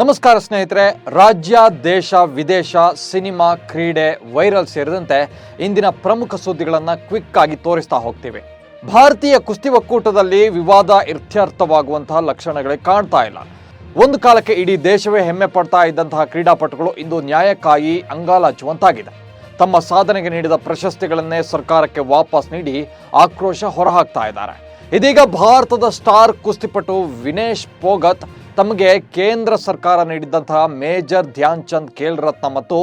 ನಮಸ್ಕಾರ ಸ್ನೇಹಿತರೆ, ರಾಜ್ಯ, ದೇಶ, ವಿದೇಶ, ಸಿನಿಮಾ, ಕ್ರೀಡೆ, ವೈರಲ್ ಸೇರಿದಂತೆ ಇಂದಿನ ಪ್ರಮುಖ ಸುದ್ದಿಗಳನ್ನು ಕ್ವಿಕ್ ಆಗಿ ತೋರಿಸ್ತಾ ಹೋಗ್ತೀವಿ. ಭಾರತೀಯ ಕುಸ್ತಿ ಒಕ್ಕೂಟದಲ್ಲಿ ವಿವಾದ ಇತ್ಯರ್ಥವಾಗುವಂತಹ ಲಕ್ಷಣಗಳೇ ಕಾಣ್ತಾ ಇಲ್ಲ. ಒಂದು ಕಾಲಕ್ಕೆ ಇಡೀ ದೇಶವೇ ಹೆಮ್ಮೆ ಪಡ್ತಾ ಇದ್ದಂತಹ ಕ್ರೀಡಾಪಟುಗಳು ಇಂದು ನ್ಯಾಯಕ್ಕಾಗಿ ಅಂಗಾಲಾಚುವಂತಾಗಿದೆ. ತಮ್ಮ ಸಾಧನೆಗೆ ನೀಡಿದ ಪ್ರಶಸ್ತಿಗಳನ್ನೇ ಸರ್ಕಾರಕ್ಕೆ ವಾಪಸ್ ನೀಡಿ ಆಕ್ರೋಶ ಹೊರಹಾಕ್ತಾ ಇದ್ದಾರೆ. ಇದೀಗ ಭಾರತದ ಸ್ಟಾರ್ ಕುಸ್ತಿಪಟು ವಿನೇಶ್ ಪೋಗತ್ ತಮಗೆ ಕೇಂದ್ರ ಸರ್ಕಾರ ನೀಡಿದ್ದಂತಹ ಮೇಜರ್ ಧ್ಯಾನ್ ಚಂದ್ ಖೇಲ್ ರತ್ನ ಮತ್ತು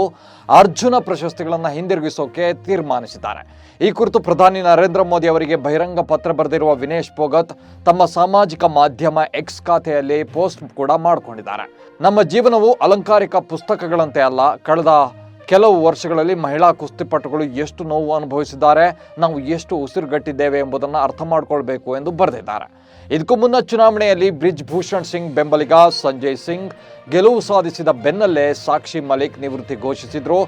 ಅರ್ಜುನ ಪ್ರಶಸ್ತಿಗಳನ್ನು ಹಿಂದಿರುಗಿಸೋಕೆ ತೀರ್ಮಾನಿಸಿದ್ದಾರೆ. ಈ ಕುರಿತು ಪ್ರಧಾನಿ ನರೇಂದ್ರ ಮೋದಿ ಅವರಿಗೆ ಬಹಿರಂಗ ಪತ್ರ ಬರೆದಿರುವ ವಿನೇಶ್ ಭೋಗತ್ ತಮ್ಮ ಸಾಮಾಜಿಕ ಮಾಧ್ಯಮ ಎಕ್ಸ್ ಖಾತೆಯಲ್ಲಿ ಪೋಸ್ಟ್ ಕೂಡ ಮಾಡಿಕೊಂಡಿದ್ದಾರೆ. ನಮ್ಮ ಜೀವನವು ಅಲಂಕಾರಿಕ ಪುಸ್ತಕಗಳಂತೆ ಅಲ್ಲ, ಕಳೆದ ಕೆಲವು ವರ್ಷಗಳಲ್ಲಿ ಮಹಿಳಾ ಕುಸ್ತಿಪಟುಗಳು ಎಷ್ಟು ನೋವು ಅನುಭವಿಸಿದ್ದಾರೆ, ನಾವು ಎಷ್ಟು ಉಸಿರುಗಟ್ಟಿದ್ದೇವೆ ಎಂಬುದನ್ನು ಅರ್ಥ ಮಾಡಿಕೊಳ್ಬೇಕು ಎಂದು ಬರೆದಿದ್ದಾರೆ. ಇದಕ್ಕೂ ಮುನ್ನ ಚುನಾವಣೆಯಲ್ಲಿ ಬ್ರಿಜ್ ಭೂಷಣ್ ಸಿಂಗ್ ಬೆಂಬಲಿಗ ಸಂಜಯ್ ಸಿಂಗ್ ಗೆಲುವು ಸಾಧಿಸಿದ ಬೆನ್ನಲ್ಲೇ ಸಾಕ್ಷಿ ಮಲಿಕ್ ನಿವೃತ್ತಿ ಘೋಷಿಸಿದ್ರು.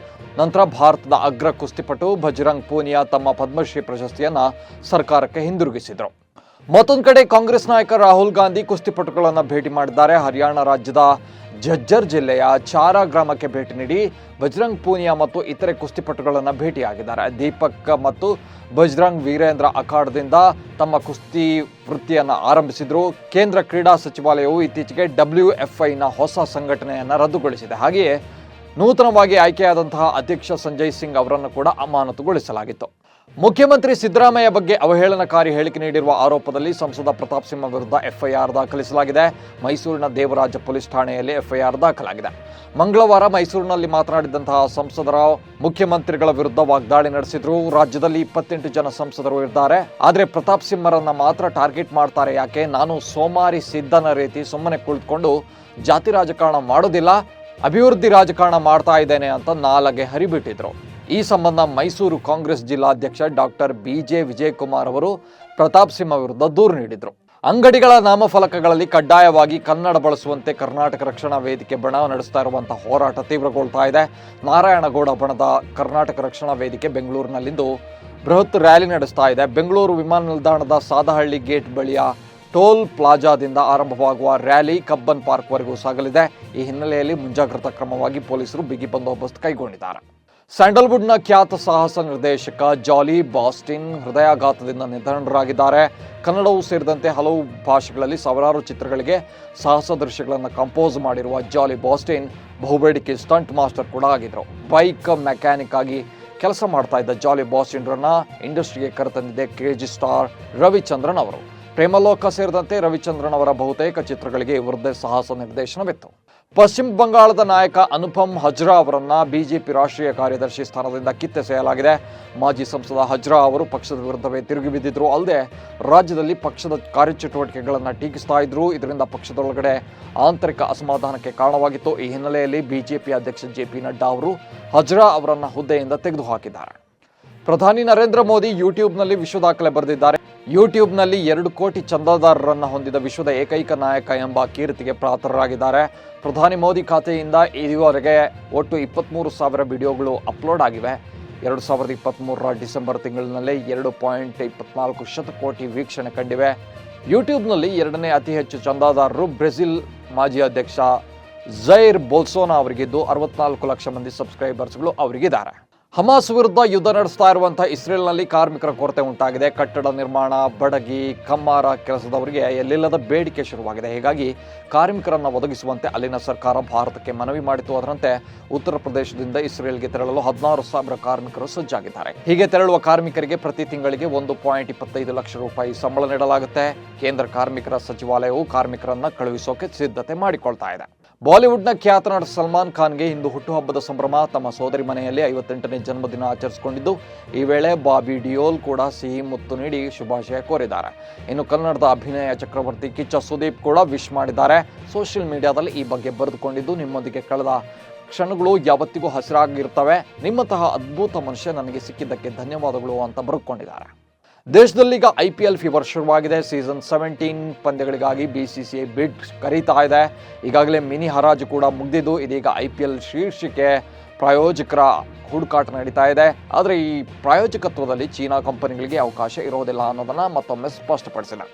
ನಂತರ ಭಾರತದ ಅಗ್ರ ಕುಸ್ತಿಪಟು ಭಜರಂಗ್ ಪೂನಿಯಾ ತಮ್ಮ ಪದ್ಮಶ್ರೀ ಪ್ರಶಸ್ತಿಯನ್ನ ಸರ್ಕಾರಕ್ಕೆ ಹಿಂದಿರುಗಿಸಿದ್ರು. ಮತ್ತೊಂದು ಕಡೆ ಕಾಂಗ್ರೆಸ್ ನಾಯಕ ರಾಹುಲ್ ಗಾಂಧಿ ಕುಸ್ತಿಪಟುಗಳನ್ನು ಭೇಟಿ ಮಾಡಿದ್ದಾರೆ. ಹರಿಯಾಣ ರಾಜ್ಯದ ಝಜ್ಜರ್ ಜಿಲ್ಲೆಯ ಚಾರಾ ಗ್ರಾಮಕ್ಕೆ ಭೇಟಿ ನೀಡಿ ಬಜರಂಗ್ ಪೂನಿಯಾ ಮತ್ತು ಇತರೆ ಕುಸ್ತಿಪಟುಗಳನ್ನು ಭೇಟಿಯಾಗಿದ್ದಾರೆ. ದೀಪಕ್ ಮತ್ತು ಬಜರಂಗ್ ವೀರೇಂದ್ರ ಅಖಾಡದಿಂದ ತಮ್ಮ ಕುಸ್ತಿ ವೃತ್ತಿಯನ್ನು ಆರಂಭಿಸಿದರು. ಕೇಂದ್ರ ಕ್ರೀಡಾ ಸಚಿವಾಲಯವು ಇತ್ತೀಚೆಗೆ ಡಬ್ಲ್ಯೂ ಎಫ್ ಐನ ಹೊಸ ಸಂಘಟನೆಯನ್ನು ರದ್ದುಗೊಳಿಸಿದೆ. ಹಾಗೆಯೇ ನೂತನವಾಗಿ ಆಯ್ಕೆಯಾದಂತಹ ಅಧ್ಯಕ್ಷ ಸಂಜಯ್ ಸಿಂಗ್ ಅವರನ್ನು ಕೂಡ ಅಮಾನತುಗೊಳಿಸಲಾಗಿತ್ತು. ಮುಖ್ಯಮಂತ್ರಿ ಸಿದ್ದರಾಮಯ್ಯ ಬಗ್ಗೆ ಅವಹೇಳನಕಾರಿ ಹೇಳಿಕೆ ನೀಡಿರುವ ಆರೋಪದಲ್ಲಿ ಸಂಸದ ಪ್ರತಾಪ್ ಸಿಂಹ ವಿರುದ್ಧ ಎಫ್ಐಆರ್ ದಾಖಲಿಸಲಾಗಿದೆ. ಮೈಸೂರಿನ ದೇವರಾಜ ಪೊಲೀಸ್ ಠಾಣೆಯಲ್ಲಿ ಎಫ್ಐಆರ್ ದಾಖಲಾಗಿದೆ. ಮಂಗಳವಾರ ಮೈಸೂರಿನಲ್ಲಿ ಮಾತನಾಡಿದಂತಹ ಸಂಸದರ ಮುಖ್ಯಮಂತ್ರಿಗಳ ವಿರುದ್ಧ ವಾಗ್ದಾಳಿ ನಡೆಸಿದ್ರು. ರಾಜ್ಯದಲ್ಲಿ ಇಪ್ಪತ್ತೆಂಟು ಜನ ಸಂಸದರು ಇದ್ದಾರೆ. ಆದರೆ ಪ್ರತಾಪ್ ಸಿಂಹರನ್ನ ಮಾತ್ರ ಟಾರ್ಗೆಟ್ ಮಾಡ್ತಾರೆ ಯಾಕೆ? ನಾನು ಸೋಮಾರಿ ಸಿದ್ಧನ ರೀತಿ ಸುಮ್ಮನೆ ಕುಳಿತುಕೊಂಡು ಜಾತಿ ರಾಜಕಾರಣ ಮಾಡೋದಿಲ್ಲ, ಅಭಿವೃದ್ಧಿ ರಾಜಕಾರಣ ಮಾಡ್ತಾ ಇದ್ದೇನೆ ಅಂತ ನಾಲಗೆ ಹರಿಬಿಟ್ಟಿದ್ರು. ಈ ಸಂಬಂಧ ಮೈಸೂರು ಕಾಂಗ್ರೆಸ್ ಜಿಲ್ಲಾಧ್ಯಕ್ಷ ಡಾಕ್ಟರ್ ಬಿ ಜೆ ವಿಜಯಕುಮಾರ್ ಅವರು ಪ್ರತಾಪ್ ಸಿಂಹ ವಿರುದ್ಧ ದೂರು ನೀಡಿದರು. ಅಂಗಡಿಗಳ ನಾಮಫಲಕಗಳಲ್ಲಿ ಕಡ್ಡಾಯವಾಗಿ ಕನ್ನಡ ಬಳಸುವಂತೆ ಕರ್ನಾಟಕ ರಕ್ಷಣಾ ವೇದಿಕೆ ಬಣ ನಡೆಸ್ತಾ ಇರುವಂತಹ ಹೋರಾಟ ತೀವ್ರಗೊಳ್ತಾ ಇದೆ. ನಾರಾಯಣಗೌಡ ಬಣದ ಕರ್ನಾಟಕ ರಕ್ಷಣಾ ವೇದಿಕೆ ಬೆಂಗಳೂರಿನಲ್ಲಿಂದು ಬೃಹತ್ ರ್ಯಾಲಿ ನಡೆಸ್ತಾ ಇದೆ. ಬೆಂಗಳೂರು ವಿಮಾನ ನಿಲ್ದಾಣದ ಸಾದಹಳ್ಳಿ ಗೇಟ್ ಬಳಿಯ ಟೋಲ್ ಪ್ಲಾಜಾದಿಂದ ಆರಂಭವಾಗುವ ರ್ಯಾಲಿ ಕಬ್ಬನ್ ಪಾರ್ಕ್ವರೆಗೂ ಸಾಗಲಿದೆ. ಈ ಹಿನ್ನೆಲೆಯಲ್ಲಿ ಮುಂಜಾಗ್ರತಾ ಕ್ರಮವಾಗಿ ಪೊಲೀಸರು ಬಿಗಿ ಬಂದೋಬಸ್ತ್ ಕೈಗೊಂಡಿದ್ದಾರೆ. ಸ್ಯಾಂಡಲ್ವುಡ್ನ ಖ್ಯಾತ ಸಾಹಸ ನಿರ್ದೇಶಕ ಜಾಲಿ ಬಾಸ್ಟಿನ್ ಹೃದಯಾಘಾತದಿಂದ ನಿಧನರಾಗಿದ್ದಾರೆ. ಕನ್ನಡವೂ ಸೇರಿದಂತೆ ಹಲವು ಭಾಷೆಗಳಲ್ಲಿ ಸಾವಿರಾರು ಚಿತ್ರಗಳಿಗೆ ಸಾಹಸ ದೃಶ್ಯಗಳನ್ನು ಕಂಪೋಸ್ ಮಾಡಿರುವ ಜಾಲಿ ಬಾಸ್ಟಿನ್ ಬಹುಬೇಡಿಕೆ ಸ್ಟಂಟ್ ಮಾಸ್ಟರ್ ಕೂಡ ಆಗಿದ್ದರು. ಬೈಕ್ ಮೆಕ್ಯಾನಿಕ್ ಆಗಿ ಕೆಲಸ ಮಾಡ್ತಾ ಇದ್ದ ಜಾಲಿ ಬಾಸ್ಟಿನ್ರನ್ನ ಇಂಡಸ್ಟ್ರಿಗೆ ಕರೆತಂದಿದೆ ಕೆ ಜಿ ಸ್ಟಾರ್ ರವಿಚಂದ್ರನ್ ಅವರು. ಪ್ರೇಮಲೋಕ ಸೇರಿದಂತೆ ರವಿಚಂದ್ರನ್ ಅವರ ಬಹುತೇಕ ಚಿತ್ರಗಳಿಗೆ ಇವರದ್ದೇ ಸಾಹಸ ನಿರ್ದೇಶನವಿತ್ತು. ಪಶ್ಚಿಮ ಬಂಗಾಳದ ನಾಯಕ ಅನುಪಮ್ ಹಜ್ರಾ ಅವರನ್ನ ಬಿಜೆಪಿ ರಾಷ್ಟ್ರೀಯ ಕಾರ್ಯದರ್ಶಿ ಸ್ಥಾನದಿಂದ ಕಿತ್ತೆಸೆಯಲಾಗಿದೆ. ಮಾಜಿ ಸಂಸದ ಹಜ್ರಾ ಅವರು ಪಕ್ಷದ ವಿರುದ್ಧವೇ ತಿರುಗಿ ಬಿದ್ದಿದ್ರು. ಅಲ್ಲದೆ ರಾಜ್ಯದಲ್ಲಿ ಪಕ್ಷದ ಕಾರ್ಯಚಟುವಟಿಕೆಗಳನ್ನು ಟೀಕಿಸ್ತಾ ಇದ್ರು. ಇದರಿಂದ ಪಕ್ಷದೊಳಗಡೆ ಆಂತರಿಕ ಅಸಮಾಧಾನಕ್ಕೆ ಕಾರಣವಾಗಿತ್ತು. ಈ ಹಿನ್ನೆಲೆಯಲ್ಲಿ ಬಿಜೆಪಿ ಅಧ್ಯಕ್ಷ ಜೆ ಪಿ ನಡ್ಡಾ ಅವರು ಹಜ್ರಾ ಅವರನ್ನ ಹುದ್ದೆಯಿಂದ ತೆಗೆದುಹಾಕಿದ್ದಾರೆ. ಪ್ರಧಾನಿ ನರೇಂದ್ರ ಮೋದಿ ಯೂಟ್ಯೂಬ್ನಲ್ಲಿ ವಿಶ್ವ ದಾಖಲೆ ಬರೆದಿದ್ದಾರೆ. ಯೂಟ್ಯೂಬ್ನಲ್ಲಿ ಎರಡು ಕೋಟಿ ಚಂದಾದಾರರನ್ನು ಹೊಂದಿದ ವಿಶ್ವದ ಏಕೈಕ ನಾಯಕ ಎಂಬ ಕೀರ್ತಿಗೆ ಪಾತ್ರರಾಗಿದ್ದಾರೆ ಪ್ರಧಾನಿ ಮೋದಿ ಖಾತೆಯಿಂದ ಇದುವರೆಗೆ ಒಟ್ಟು ಇಪ್ಪತ್ತ್ಮೂರು ಸಾವಿರ ವಿಡಿಯೋಗಳು ಅಪ್ಲೋಡ್ ಆಗಿವೆ. ಎರಡು ಸಾವಿರದ ಇಪ್ಪತ್ತ್ಮೂರರ ಡಿಸೆಂಬರ್ ತಿಂಗಳಿನಲ್ಲಿ ಎರಡು ಪಾಯಿಂಟ್ ಇಪ್ಪತ್ನಾಲ್ಕು ಶತಕೋಟಿ ವೀಕ್ಷಣೆ ಕಂಡಿವೆ. ಯೂಟ್ಯೂಬ್ನಲ್ಲಿ ಎರಡನೇ ಅತಿ ಹೆಚ್ಚು ಚಂದಾದಾರರು ಬ್ರೆಜಿಲ್ ಮಾಜಿ ಅಧ್ಯಕ್ಷ ಜೈರ್ ಬೋಲ್ಸೋನಾ ಅವರಿಗಿದ್ದು ಅರವತ್ನಾಲ್ಕು ಲಕ್ಷ ಮಂದಿ ಸಬ್ಸ್ಕ್ರೈಬರ್ಸ್ಗಳು ಅವರಿಗಿದ್ದಾರೆ. ಹಮಾಸ್ ವಿರುದ್ಧ ಯುದ್ಧ ನಡೆಸ್ತಾ ಇರುವಂತಹ ಇಸ್ರೇಲ್ನಲ್ಲಿ ಕಾರ್ಮಿಕರ ಕೊರತೆ ಉಂಟಾಗಿದೆ. ಕಟ್ಟಡ ನಿರ್ಮಾಣ, ಬಡಗಿ, ಕಮ್ಮಾರ ಕೆಲಸದವರಿಗೆ ಎಲ್ಲಿಲ್ಲದ ಬೇಡಿಕೆ ಶುರುವಾಗಿದೆ. ಹೀಗಾಗಿ ಕಾರ್ಮಿಕರನ್ನು ಒದಗಿಸುವಂತೆ ಅಲ್ಲಿನ ಸರ್ಕಾರ ಭಾರತಕ್ಕೆ ಮನವಿ ಮಾಡಿತು ಅದರಂತೆ ಉತ್ತರ ಪ್ರದೇಶದಿಂದ ಇಸ್ರೇಲ್ಗೆ ತೆರಳಲು ಹದಿನಾರು ಸಾವಿರ ಕಾರ್ಮಿಕರು ಸಜ್ಜಾಗಿದ್ದಾರೆ. ಹೀಗೆ ತೆರಳುವ ಕಾರ್ಮಿಕರಿಗೆ ಪ್ರತಿ ತಿಂಗಳಿಗೆ ಒಂದು ಪಾಯಿಂಟ್ ಇಪ್ಪತ್ತೈದು ಲಕ್ಷ ರೂಪಾಯಿ ಸಂಬಳ ನೀಡಲಾಗುತ್ತೆ. ಕೇಂದ್ರ ಕಾರ್ಮಿಕರ ಸಚಿವಾಲಯವು ಕಾರ್ಮಿಕರನ್ನ ಕಳುಹಿಸೋಕೆ ಸಿದ್ಧತೆ ಮಾಡಿಕೊಳ್ತಾ ಇದೆ. ಬಾಲಿವುಡ್ನ ಖ್ಯಾತ ನಟ ಸಲ್ಮಾನ್ ಖಾನ್ಗೆ ಇಂದು ಹುಟ್ಟುಹಬ್ಬದ ಸಂಭ್ರಮ. ತಮ್ಮ ಸೋದರಿ ಮನೆಯಲ್ಲಿ ಐವತ್ತೆಂಟನೇ ಜನ್ಮದಿನ ಆಚರಿಸಿಕೊಂಡಿದ್ದು. ಈ ವೇಳೆ ಬಾಬಿ ಡಿಯೋಲ್ ಕೂಡ ಸಿಹಿ ಮುತ್ತು ನೀಡಿ ಶುಭಾಶಯ ಕೋರಿದ್ದಾರೆ. ಇನ್ನು ಕನ್ನಡದ ಅಭಿನಯ ಚಕ್ರವರ್ತಿ ಕಿಚ್ಚ ಸುದೀಪ್ ಕೂಡ ವಿಶ್ ಮಾಡಿದ್ದಾರೆ. ಸೋಷಿಯಲ್ ಮೀಡಿಯಾದಲ್ಲಿ ಈ ಬಗ್ಗೆ ಬರೆದುಕೊಂಡಿದ್ದು ನಿಮ್ಮೊಂದಿಗೆ ಕಳೆದ ಕ್ಷಣಗಳು ಯಾವತ್ತಿಗೂ ಹಸಿರಾಗಿರ್ತವೆ. ನಿಮ್ಮಂತಹ ಅದ್ಭುತ ಮನುಷ್ಯ ನನಗೆ ಸಿಕ್ಕಿದ್ದಕ್ಕೆ ಧನ್ಯವಾದಗಳು ಅಂತ ಬರೆದುಕೊಂಡಿದ್ದಾರೆ. ದೇಶದಲ್ಲೀಗ ಐ ಪಿ ಎಲ್ ಫೀವರ್ ಶುರುವಾಗಿದೆ season seventeen ಪಂದ್ಯಗಳಿಗಾಗಿ B C C I bid ಕರೀತಾ ಇದೆ. ಈಗಾಗಲೇ ಮಿನಿ ಹರಾಜು ಕೂಡ ಮುಗಿದಿದ್ದು, ಇದೀಗ ಐ ಪಿ ಎಲ್ ಶೀರ್ಷಿಕೆ ಪ್ರಾಯೋಜಕರ ಹುಡುಕಾಟ ನಡೀತಾ ಇದೆ. ಆದರೆ ಈ ಪ್ರಾಯೋಜಕತ್ವದಲ್ಲಿ ಚೀನಾ ಕಂಪನಿಗಳಿಗೆ ಅವಕಾಶ ಇರೋದಿಲ್ಲ ಅನ್ನೋದನ್ನ ಮತ್ತೊಮ್ಮೆ ಸ್ಪಷ್ಟಪಡಿಸಿದೆ.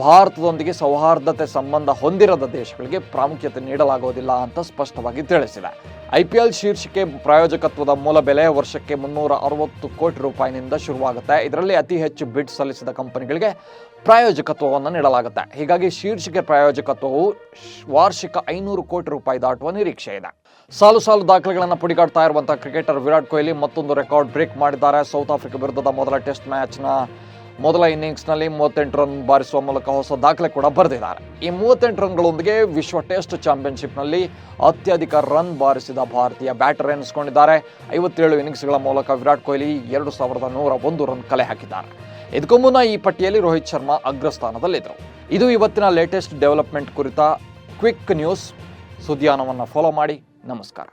ಭಾರತದೊಂದಿಗೆ ಸೌಹಾರ್ದತೆ ಸಂಬಂಧ ಹೊಂದಿರದ ದೇಶಗಳಿಗೆ ಪ್ರಾಮುಖ್ಯತೆ ನೀಡಲಾಗುವುದಿಲ್ಲ ಅಂತ ಸ್ಪಷ್ಟವಾಗಿ ತಿಳಿಸಿದೆ. ಐಪಿಎಲ್ ಶೀರ್ಷಿಕೆ ಪ್ರಾಯೋಜಕತ್ವದ ಮೂಲ ಬೆಲೆ ವರ್ಷಕ್ಕೆ ಮುನ್ನೂರ ಅರವತ್ತು ಕೋಟಿ ರೂಪಾಯಿನಿಂದ ಶುರುವಾಗುತ್ತೆ. ಇದರಲ್ಲಿ ಅತಿ ಹೆಚ್ಚು ಬಿಡ್ ಸಲ್ಲಿಸಿದ ಕಂಪನಿಗಳಿಗೆ ಪ್ರಾಯೋಜಕತ್ವವನ್ನು ನೀಡಲಾಗುತ್ತೆ. ಹೀಗಾಗಿ ಶೀರ್ಷಿಕೆ ಪ್ರಾಯೋಜಕತ್ವವು ವಾರ್ಷಿಕ ಐನೂರು ಕೋಟಿ ರೂಪಾಯಿ ದಾಟುವ ನಿರೀಕ್ಷೆ ಇದೆ. ಸಾಲು ಸಾಲು ದಾಖಲೆಗಳನ್ನು ಪುಡಿಗಾಡ್ತಾ ಇರುವಂತಹ ಕ್ರಿಕೆಟರ್ ವಿರಾಟ್ ಕೊಹ್ಲಿ ಮತ್ತೊಂದು ರೆಕಾರ್ಡ್ ಬ್ರೇಕ್ ಮಾಡಿದ್ದಾರೆ. ಸೌತ್ ಆಫ್ರಿಕಾ ವಿರುದ್ಧದ ಮೊದಲ ಟೆಸ್ಟ್ ಮ್ಯಾಚ್ನ ಮೊದಲ ಇನ್ನಿಂಗ್ಸ್ನಲ್ಲಿ ಮೂವತ್ತೆಂಟು ರನ್ ಬಾರಿಸುವ ಮೂಲಕ ಹೊಸ ದಾಖಲೆ ಕೂಡ ಬರೆದಿದ್ದಾರೆ. ಈ ಮೂವತ್ತೆಂಟು ರನ್ಗಳೊಂದಿಗೆ ವಿಶ್ವ ಟೆಸ್ಟ್ ಚಾಂಪಿಯನ್ಶಿಪ್ನಲ್ಲಿ ಅತ್ಯಧಿಕ ರನ್ ಬಾರಿಸಿದ ಭಾರತೀಯ ಬ್ಯಾಟರ್ ಎನಿಸಿಕೊಂಡಿದ್ದಾರೆ. ಐವತ್ತೇಳು ಇನ್ನಿಂಗ್ಸ್ಗಳ ಮೂಲಕ ವಿರಾಟ್ ಕೊಹ್ಲಿ ಎರಡು ಸಾವಿರದ ನೂರ ಒಂದು ರನ್ ಕಲೆ ಹಾಕಿದ್ದಾರೆ. ಇದಕ್ಕೂ ಮುನ್ನ ಈ ಪಟ್ಟಿಯಲ್ಲಿ ರೋಹಿತ್ ಶರ್ಮಾ ಅಗ್ರಸ್ಥಾನದಲ್ಲಿದ್ದರು. ಇದು ಇವತ್ತಿನ ಲೇಟೆಸ್ಟ್ ಡೆವಲಪ್ಮೆಂಟ್ ಕುರಿತ ಕ್ವಿಕ್ ನ್ಯೂಸ್ ಸುದ್ದಿಯಾನವನ್ನು ಫಾಲೋ ಮಾಡಿ. ನಮಸ್ಕಾರ